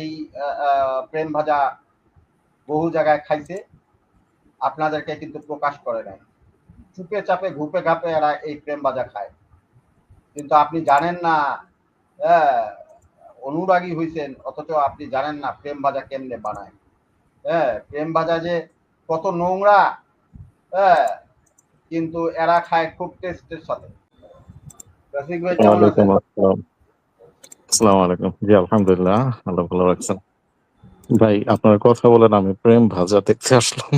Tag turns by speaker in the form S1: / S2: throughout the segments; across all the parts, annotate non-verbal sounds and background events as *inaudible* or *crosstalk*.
S1: এই প্রেম ভাজা বহু জায়গায় খাইছে, আপনাদেরকে কিন্তু প্রকাশ করে নাই। চুপে চাপে, ঘুপে ঘাপে এরা এই প্রেম ভাজা খায়। কিন্তু আপনি জানেন না অনুরাগী হইছেন, অথচ আপনি জানেন না প্রেম ভাজা কেমনে বানায়। হ্যাঁ প্রেম ভাজা যে কত নোংরা হ্যাঁ কিন্তু এরা খায় খুব টেস্টের সাথে। রফিক ভাই
S2: আসসালাম আলাইকুম। জি আলহামদুলিল্লাহ আল্লাহ ভালো রাখছেন। ভাই আপনার কথা বলেন আমি প্রেম ভাজা দেখতে আসলাম।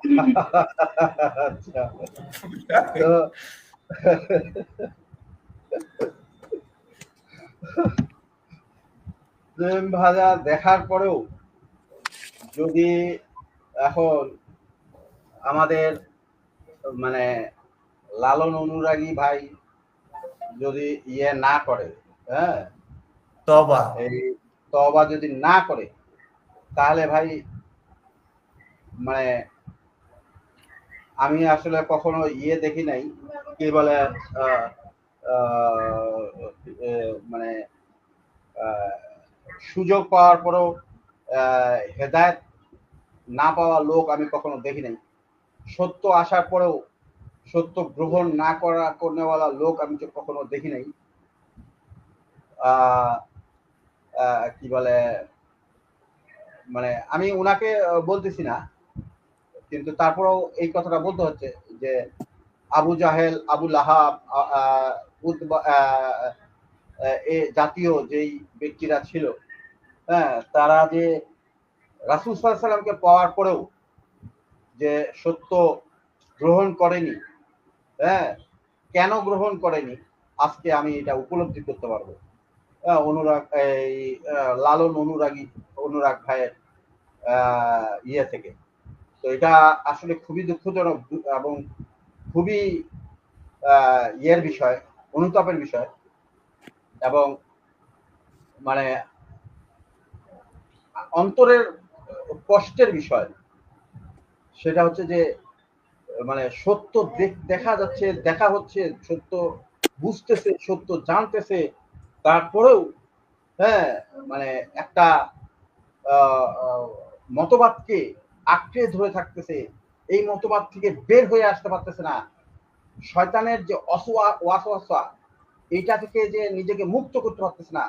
S2: *laughs*
S1: প্রেম ভাজা দেখার পরেও যদি এখন আমাদের মানে লালন অনুরাগী ভাই যদি ইয়ে না করে হ্যাঁ
S3: তবা
S1: যদি না করে তাহলে ভাই মানে আমি আসলে কখনো ইয়ে দেখি নাই কি বলে মানে সুযোগ পাওয়ার পরেও হেদায়েত না পাওয়া লোক আমি কখনো দেখি নাই। সত্য আসার পরেও সত্য গ্রহণ না করা করনেওয়ালা লোক আমি কখনো দেখি নাই। আহ, কি বলে মানে আমি ওনাকে বলতেছি না, কিন্তু তারপরেও এই কথাটা বলতে হচ্ছে যে আবু জাহেল, আবু লাহাব এ জাতীয় যেই ব্যক্তিরা ছিল হ্যাঁ তারা যে রাসুল সাল্লামকে পাওয়ার পরেও যে সত্য গ্রহণ করেনি হ্যাঁ কেন গ্রহণ করেনি, আজকে আমি এটা উপলব্ধি করতে পারব। অনুরাগ, এই লালন অনুরাগী, অনুরাগ ভাইয়ের ইয়ে থেকে। তো এটা আসলে খুবই দুঃখজনক এবং খুবই ইয়ের বিষয়, অনুতাপের বিষয়। এবং মানে অন্তরের কষ্টের বিষয়। সেটা হচ্ছে যে মানে সত্য দেখা যাচ্ছে, দেখা হচ্ছে, সত্য বুঝতেছে, সত্য জানতেছে তারপরেও হ্যাঁ মানে একটা মতবাদকে আঁকড়ে ধরে থাকতেছে, এই মতবাদ থেকে বের হয়ে আসতে পারতেছে না। শয়তানের যে অসোয়া, ওয়াসওয়াসা, এইটা থেকে যে নিজেকে মুক্ত করতে পারতেছে না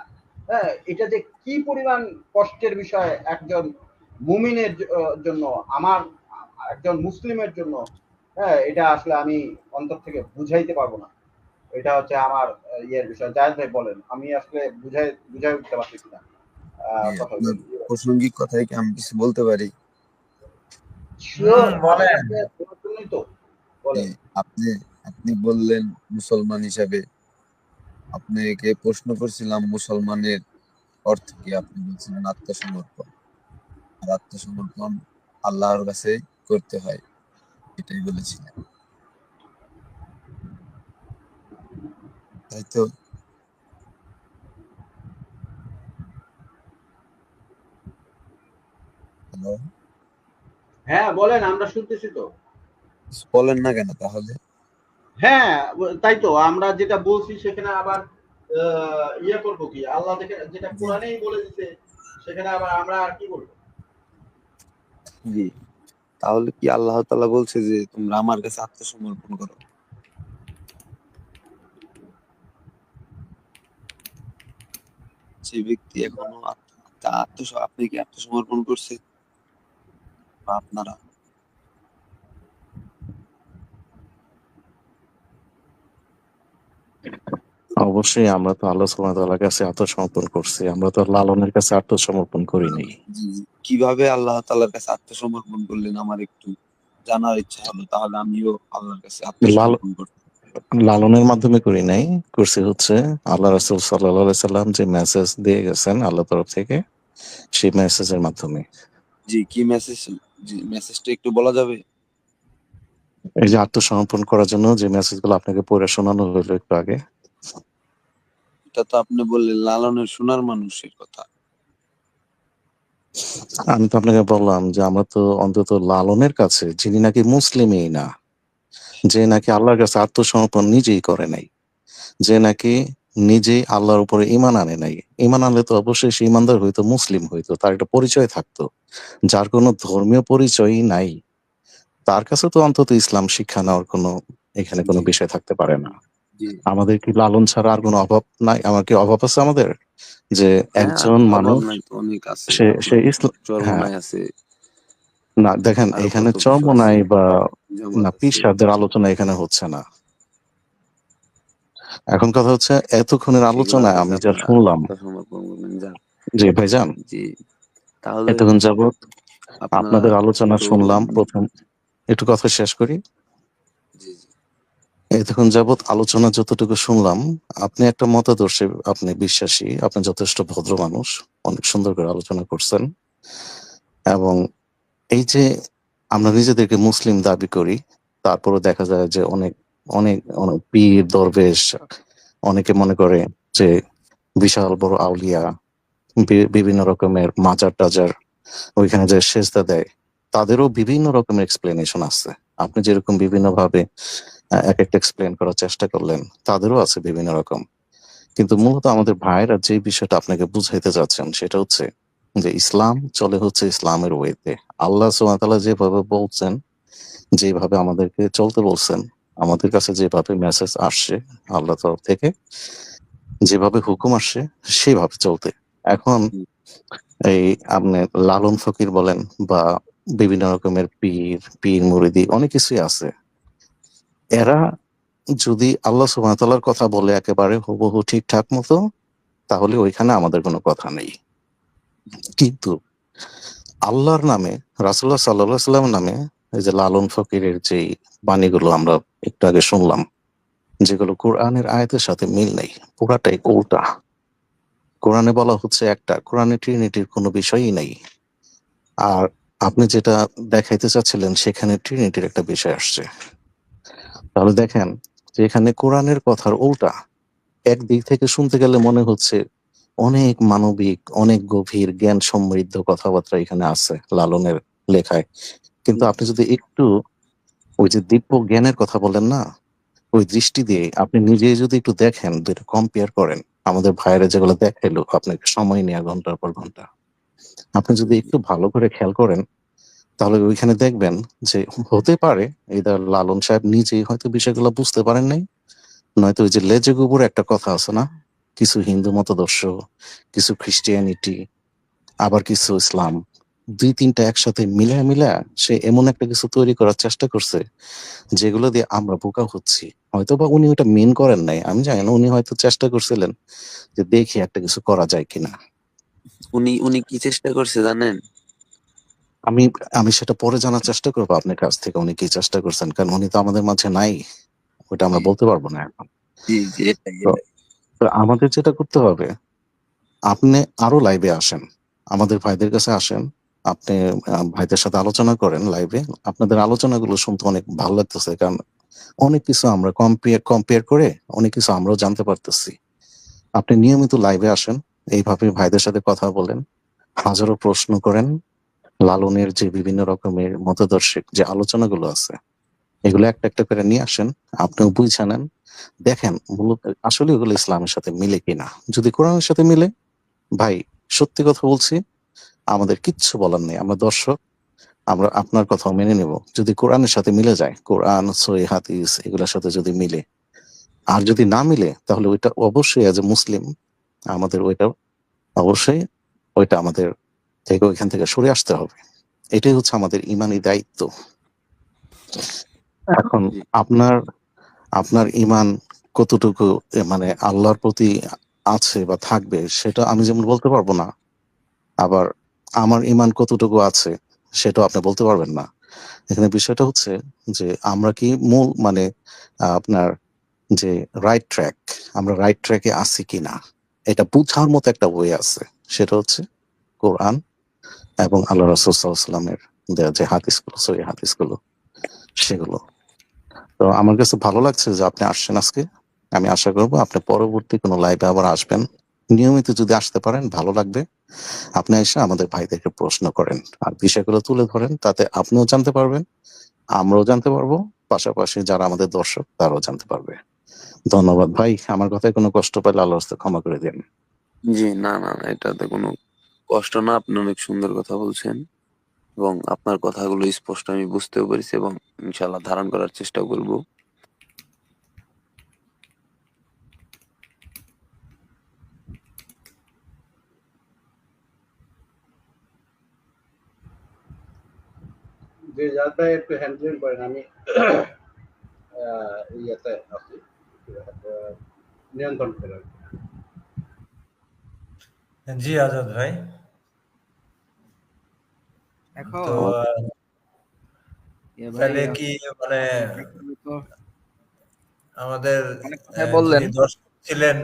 S1: হ্যাঁ এটা যে কি পরিমাণ কষ্টের বিষয় একজন মুমিনের জন্য, আমার একজন মুসলিমের জন্য হ্যাঁ এটা আসলে আমি অন্তর থেকে বুঝাইতে পারব না। এটা হচ্ছে আমার ইয়ের বিষয়। জায়েদ ভাই বলেন। আমি আসলে বুঝাই বুঝাই উঠতে পারতেছি না আহ,
S4: জি,
S1: কথা
S4: আপনার প্রাসঙ্গিক কথায় কি আমি কিছু বলতে পারি?
S1: তো বলেন।
S4: আপনি আপনি বললেন মুসলমান হিসাবে। আপনাকে প্রশ্ন করছিলাম মুসলমানের অর্থ কি? আপনি বলছিলেন আত্মসমর্পণ। আর আত্মসমর্পণ আল্লাহর কাছে করতে হয় এটাই বলেছিলেন। তাই তো? হ্যালো
S1: হ্যাঁ বলেন আমরা শুনতেছি তো।
S4: বলেন না কেন তাহলে?
S1: হ্যাঁ তাই তো আমরা যেটা বলছি সেখানে আবার ইয়ে করব কি? আল্লাহ যেটা কোরআনেই বলে দিছে সেখানে আবার আমরা আর কি বলব?
S4: জি। তাহলে কি আল্লাহ তাআলা বলছে যে তোমরা আমার কাছে আত্মসমর্পণ করো? যে ব্যক্তি এখনও আত্মস আপনি কি আত্মসমর্পণ করছে? বা আপনারা?
S2: অবশ্যই আমরা তো আল্লাহ সুবহানাহু কাছে আত্মসমর্পণ করছি। আমরা তো লালনের কাছে আত্মসমর্পণ করিনি।
S4: কীভাবে আল্লাহ তাআলার কাছে আত্মসমর্পণ করলেন? আমার একটু জানার ইচ্ছা হলো তাহলে আমিও আল্লাহর কাছে আত্মসমর্পণ করতে
S2: লালনের মাধ্যমে করি নাই করছি হচ্ছে আল্লাহ রাসূল সাল্লাম যে মেসেজ দিয়ে গেছেন আল্লাহ তরফ থেকে সেই মেসেজের মাধ্যমে।
S4: জি কি মেসেজ মেসেজটা একটু বলা যাবে?
S2: এই যে আত্মসমর্পণ করার জন্য যে মেসেজগুলো আপনাকে পড়ে শোনানো হলো একটু আগে।
S4: এটা তো আপনি বললেন লালনের সোনার মানুষের কথা।
S2: আমি তো আপনাকে বললাম যে আমরা তো অন্তত লালনের কাছে যিনি নাকি মুসলিমই না যে নাকি আল্লাহর কাছে আত্মসমর্পণ নিজেই করে নাই যে নাকি নিজেই আল্লাহর উপরে ইমান আনে নাই। ইমান আনলে তো অবশ্যই সে ইমানদার হইতো মুসলিম হইতো তার একটা পরিচয় থাকতো যার কোনো ধর্মীয় পরিচয়ই নাই। তার কাছে তো অন্তত ইসলাম শিক্ষা নেওয়ার কোনো এখানে কোনো বিষয় থাকতে পারে না। আমাদের কি লালন ছাড়া আর কোনো অভাব নাই? আমার কি অভাব আছে আমাদের? যে
S4: হ্যাঁ
S2: একজন মানুষ সে সে ইসলাম হ্যাঁ। না দেখেন এখানে চরমনাই বা না পীর সাহেবদের আলোচনা এখানে হচ্ছে না। এখন কথা হচ্ছে এতক্ষণের
S4: কাছে
S2: আমি যা শুনলাম।
S4: যান
S2: ভাইজান। এতক্ষণ যাবৎ আপনাদের আলোচনা শুনলাম প্রথম। একটু কথা শেষ করি।
S4: জি জি।
S2: এতক্ষণ যাবৎ আলোচনা যতটুকু শুনলাম আপনি একটা মতাদর্শে আপনি বিশ্বাসী আপনি যথেষ্ট ভদ্র মানুষ অনেক সুন্দর করে আলোচনা করছেন। এবং এই যে আমরা নিজেদেরকে মুসলিম দাবি করি তারপরে দেখা যায় যে অনেক অনেক অনেক পীর, দরবেশ, অনেকে মনে করে যে বিশাল বড় আউলিয়া বিভিন্ন রকমের মাজার টাজার ওইখানে যে সেজদা দেয়, তাদেরও বিভিন্ন রকমের এক্সপ্লেনেশন আছে। আপনি যেরকম বিভিন্ন ভাবে এক একটা এক্সপ্লেন করার চেষ্টা করলেন, তাদেরও আছে বিভিন্ন রকম। কিন্তু মূলত আমাদের ভাইরা যে বিষয়টা আপনাকে বুঝাইতে যাচ্ছেন, সেটা হচ্ছে যে ইসলাম চলে হচ্ছে ইসলামের ওয়েতে আল্লাহ সুবহানাহু যেভাবে বলছেন যেভাবে আমাদেরকে চলতে বলছেন আমাদের কাছে যেভাবে মেসেজ আসছে আল্লাহ তরফ থেকে যেভাবে হুকুম আসছে সেভাবে চলতে। এখন এই আপনি লালন ফকির বলেন বা বিভিন্ন রকমের পীর পীর মুরিদি অনেক কিছুই আছে। এরা যদি আল্লাহ সুবহানাহু কথা বলে একেবারে হুবহু ঠিকঠাক মতো তাহলে ওইখানে আমাদের কোনো কথা নেই। কিন্তু আল্লাহর নামে রাসুল্লাহ সাল্লাহ সাল্লাম নামে এই যে লালন ফকিরের যে বাণীগুলো আমরা একটু আগে শুনলাম, যেগুলো কোরআনের আয়াতের সাথে মিল নেই, পুরাটাই উল্টা। কোরআনে বলা হচ্ছে একটা, কোরআনে ট্রিনিটির কোনো বিষয়ই নেই। আর আপনি যেটা দেখাইতে চাচ্ছিলেন, সেখানে ট্রিনিটির একটা বিষয় আসছে। তাহলে দেখেন যে এখানে কোরআনের কথার উল্টা একদিক থেকে শুনতে গেলে মনে হচ্ছে অনেক মানবিক, অনেক গভীর জ্ঞান সমৃদ্ধ কথাবার্তা এখানে আছে লালনের লেখায়। কিন্তু আপনি যদি একটু ওই যে দিব্য জ্ঞানের কথা বলেন না, ওই দৃষ্টি দিয়ে আপনি নিজে যদি একটু দেখেন, দুইটা কম্পেয়ার করেন, আমাদের ভাইয়েরা যেগুলো দেখাইলো, আপনাকে সময় নেওয়া ঘণ্টার পর ঘণ্টা। আপনি যদি একটু ভালো করে খেয়াল করেন, তাহলে ওইখানে দেখবেন যে হতে পারে এইদার লালন সাহেব নিজেই হয়তো বিষয়গুলো বুঝতে পারেন নাই, নয়তো ওই যে লেজে গোবর একটা কথা আছে না কিছু হিন্দু মতদর্শ কিছু খ্রিস্টিয়ানিটি আবার কিছু ইসলাম দুই তিনটা একসাথে মিলে মিলে সে এমন একটা কিছু তৈরি করার চেষ্টা করছে যেগুলো দিয়ে আমরা বোকা হচ্ছি। হয়তো বা উনি ওটা মেন করেন নাই আমি জানি না উনি হয়তো চেষ্টা করছিলেন যে দেখি একটা কিছু করা যায় কিনা।
S4: উনি উনি কি চেষ্টা করছে জানেন?
S2: আমি আমি সেটা পরে জানার চেষ্টা করব আপনার কাছ থেকে উনি কি চেষ্টা করছেন কারণ উনি তো আমাদের মাঝে নাই ওটা আমরা বলতে পারব না এখন। আমাদের যেটা করতে হবে, আপনি আরও লাইভে আসেন। আমাদের ভাইদের কাছে আসেন, আপনি ভাইদের সাথে আলোচনা করেন লাইভে আপনাদের আলোচনাগুলো শুনতে অনেক ভালো লাগতেছে, কারণ অনেক কিছু আমরা কম্পেয়ার কম্পেয়ার করে অনেক কিছু আমরাও জানতে পারতেছি। আপনি নিয়মিত লাইভে আসেন, এইভাবে ভাইদের সাথে কথা বলেন, হাজারো প্রশ্ন করেন, লালনের যে বিভিন্ন রকমের মতদর্শিক যে আলোচনাগুলো আছে, এগুলো একটা একটা করে নিয়ে আসেন, আপনিও বুঝে নেন দেখেন মূলত আসলে ওগুলো ইসলামের সাথে মিলে কিনা? যদি কোরআনের সাথে মিলে ভাই সত্যি কথা বলছি আমাদের কিচ্ছু বলার নেই। আমরা দর্শক আমরা আপনার কথাও মেনে নেব। যদি কোরআনের সাথে মিলে যায় কোরআন সই হাদিস এগুলোর সাথে যদি মিলে আর যদি না মিলে তাহলে ওইটা অবশ্যই এজ এ মুসলিম আমাদের ওইটা অবশ্যই ওইটা আমাদের থেকে ওইখান থেকে সরে আসতে হবে। এটাই হচ্ছে আমাদের ইমানি দায়িত্ব। এখন আপনার আপনার ইমান কতটুকু মানে আল্লাহর প্রতি আছে বা থাকবে, সেটা আমি যেমন বলতে পারব না, আবার আমার ইমান কতটুকু আছে, সেটাও আপনি বলতে পারবেন না। এখানে বিষয়টা হচ্ছে যে, আমরা কি মূল মানে আপনার যে রাইট ট্র্যাক আমরা রাইট ট্র্যাকে আছি কিনা, এটা বুঝার মতো একটা ওয়ে আছে, সেটা হচ্ছে কোরআন এবং আল্লাহ রসুলামের যে হাদিসগুলো সই হাদিসগুলো, সেগুলো। তো আমার কাছে ভালো লাগছে যে আপনি আসছেন আজকে। আমি আশা করব আপনি পরবর্তী কোনো লাইভে আবার আসবেন। নিয়মিত যদি আসতে পারেন, ভালো লাগবে। আপনি এসে আমাদের ভাইদেরকে প্রশ্ন করেন। আর বিষয়গুলো তুলে ধরেন, তাতে আপনিও জানতে পারবেন, আমরাও জানতে পারব। পাশাপাশি যারা আমাদের দর্শক, তারাও জানতে পারবে। ধন্যবাদ ভাই, আমার কথায় কোনো কষ্ট পেলে রাস্তায় ক্ষমা করে দিন।
S4: জি না না, এটাতে কোনো কষ্ট না। আপনি অনেক সুন্দর কথা বলছেন। এবং আপনার কথাগুলো স্পষ্ট আমি বুঝতেও পেরেছি এবং ইনশাল্লাহ ধারণ করার চেষ্টা করব।
S1: যে জাত ভাই একটু হ্যান্ডেল করেন আমি আহ, ইয়েতে আছি। নিয়ন্ত্রণ করে
S3: জি আজাদ ভাই।
S5: এখন
S3: তাহলে কি মানে আমাদের
S5: অনেক কথাই বললেন।
S3: ছিলেন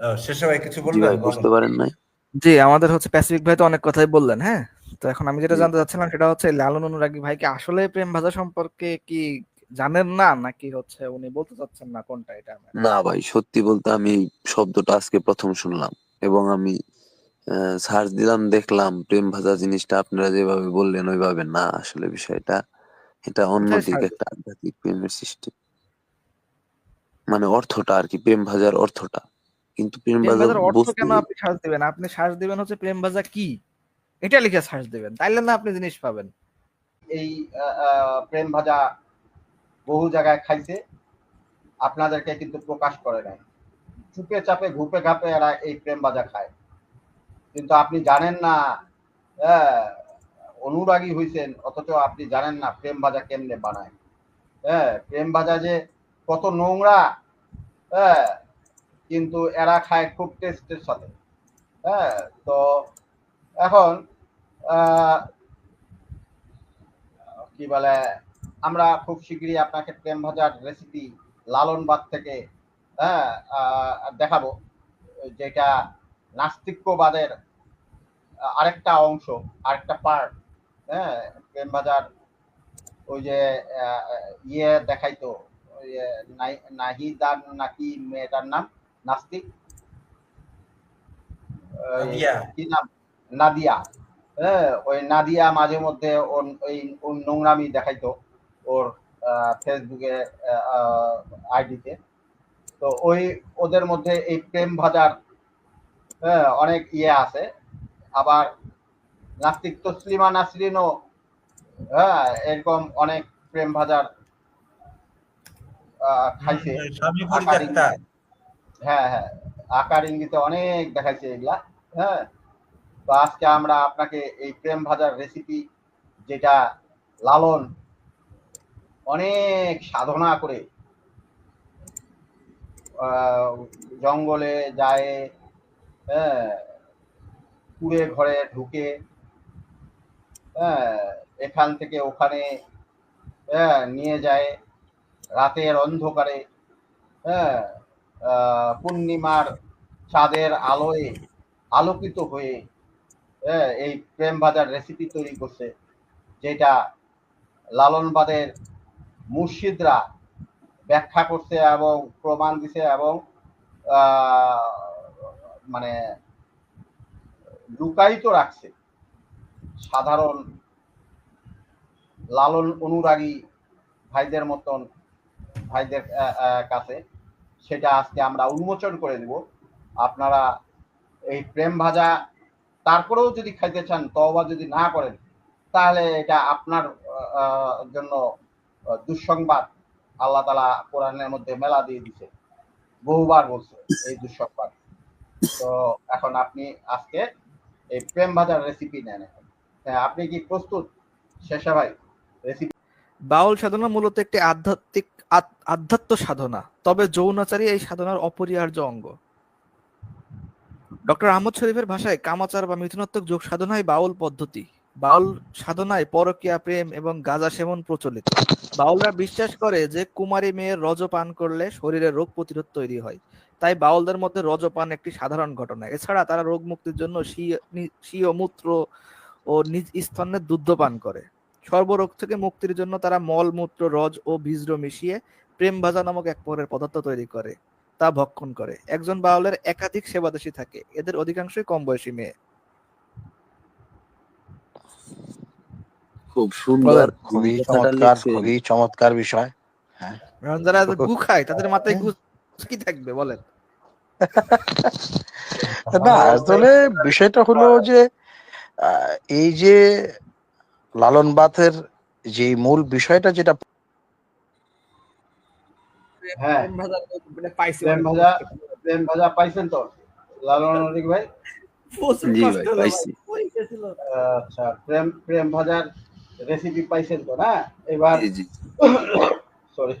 S3: আহ, শেষে কিছু বলবেন?
S4: বুঝতে পারেন নাই।
S5: জি আমাদের হচ্ছে প্যাসিফিক ভাই তো অনেক কথাই বললেন হ্যাঁ? তো এখন আমি যেটা জানতে চাচ্ছিলাম সেটা হচ্ছে লালন অনুরাগী ভাই কি আসলে প্রেম ভাষা সম্পর্কে কি জানেন না নাকি হচ্ছে উনি বলতে চাচ্ছেন না কোনটা এটা?
S4: না ভাই সত্যি বলতে আমি শব্দটা আজকে প্রথম শুনলাম এবং আমি সার্চ দিলাম দেখলাম প্রেম ভাজা জিনিসটা আপনারা যেভাবে বললেন ওইভাবে না। আসলে বিষয়টা এটা অন্যদিকে একটা আধ্যাত্মিক প্রেমের সৃষ্টি। মানে অর্থটা আর কি প্রেম ভাজার অর্থটা। কিন্তু প্রেম ভাজার
S5: অর্থ কেন আপনি সার্চ দিবেন? আপনি সার্চ দিবেন হচ্ছে প্রেম ভাজা কি? এটা লিখে সার্চ দিবেন। তাইলে না আপনি জিনিস পাবেন।
S1: এই প্রেম ভাজা বহু জায়গায় খাইছে। আপনাদেরকে কিন্তু প্রকাশ করে নাই। চুপে চাপে ঘুপে ঘাপে এরা এই প্রেম ভাজা খায়। কিন্তু আপনি জানেন না হ্যাঁ, অনুরাগী হইছেন অথচ আপনি জানেন না প্রেম ভাজা কেমনে বানায়। হ্যাঁ প্রেম ভাজা যে কত নোংরা হ্যাঁ কিন্তু এরা খায় খুব টেস্টের সাথে। হ্যাঁ তো এখন কি বলে আমরা খুব শীঘ্রই আপনাকে প্রেম ভাজার রেসিপি লালনবাদ থেকে হ্যাঁ দেখাবো যেটা নাস্তিক্যবাদের আরেকটা অংশ আরেকটা পার্ট হ্যাঁ প্রেম ভাজার ওই যে ইয়ে দেখাইতো নাহিদার নাকি মেয়েটার নাম? নাস্তিক। কি নাম? নাদিয়া। হ্যাঁ ওই নাদিয়া মাঝে মধ্যে ওই নোংরামি দেখাইতো ওর ফেসবুকে আইডিতে। তো ওই ওদের মধ্যে এই প্রেম ভাজার হ্যাঁ, অনেক ইয়ে আছে। আবার নাস্তিক তসলিমা নাসরিনও হ্যাঁ এরকম অনেক প্রেম ভাজার খাইছে। হ্যাঁ হ্যাঁ আকার ইঙ্গিতে অনেক দেখাইছে এগুলা হ্যাঁ। তো আজকে আমরা আপনাকে এই প্রেম ভাজার রেসিপি যেটা লালন অনেক সাধনা করে আহ, জঙ্গলে যায় হ্যাঁ কুড়ে ঘরে ঢুকে হ্যাঁ এখান থেকে ওখানে হ্যাঁ নিয়ে যায় রাতের অন্ধকারে হ্যাঁ পূর্ণিমার চাঁদের আলোয় আলোকিত হয়ে হ্যাঁ এই প্রেম ভাজার রেসিপি তৈরি করছে, যেটা লালনবাদের মুর্শিদরা ব্যাখ্যা করছে এবং প্রমাণ দিছে এবং মানে লুকায়িত রাখছে। সাধারণ লালন অনুরাগী ভাইদের মতন, ভাইদের কাছে। সেটা আজকে আমরা উন্মোচন করে দেব। আপনারা এই প্রেম ভাজা, তারপরেও যদি খাইতে চান, তওবা যদি না করেন, তাহলে এটা আপনার জন্য দুঃসংবাদ। আল্লাহ তালা কোরআনের মধ্যে মেলা দিয়ে দিছে। বহুবার বলছে এই দুঃসংবাদ। তো এখন আপনি আজকে এই প্রেম ভাজার রেসিপি নেন হ্যাঁ আপনি কি প্রস্তুত? শেষা ভাই রেসিপি
S5: বাউল সাধনা মূলত একটি আধ্যাত্মিক আধ্যাত্ম সাধনা, তবে যৌনাচারী এই সাধনার অপরিহার্য অঙ্গ। ডক্টর আহমদ শরীফের ভাষায় কামাচার বা মিথুনাত্মক যোগ সাধনাই বাউল পদ্ধতি। বাউল সাধনায় পরকীয়া প্রেম এবং গাঁজা সেবন প্রচলিত। বাউলরা বিশ্বাস করে যে কুমারী মেয়ের রজ পান করলে শরীরে রোগ প্রতিরোধ তৈরি হয়। তাই বাউলদের মধ্যে রজপান একটি সাধারণ ঘটনা। এছাড়া তারা রোগ মুক্তির জন্য স্বীয়- মূত্র ও নিজ স্তনের দুধ পান করে। সর্বরোগ থেকে মুক্তির জন্য তারা মল মূত্র রজ ও বীজ্র মিশিয়ে প্রেম ভাজা নামক এক প্রকারের পদার্থ তৈরি করে তা ভক্ষণ করে। একজন বাউলের একাধিক সেবাদেশী থাকে এদের অধিকাংশই কম বয়সী মেয়ে।
S4: খুব সুন্দর
S2: খুবই চমৎকার খুবই চমৎকার বিষয়।
S5: কারণ যারা গু খায় তাদের মাথায় গু থাকবে বলেন। *laughs*
S6: না আসলে বিষয়টা হলো যে এই যে লালন বাথের যে মূল বিষয়টা যেটা
S1: হ্যাঁ।
S5: মানে
S1: পাইছেন তো? লালন ভাই?
S4: জি ভাই, পাইছি।
S5: ভাই। পরীক্ষা ছিল।
S1: আচ্ছা প্রেম প্রেম ভাজার রেসিপি পাইছেন তো না? এবার
S4: জি জি। *coughs*
S1: সরি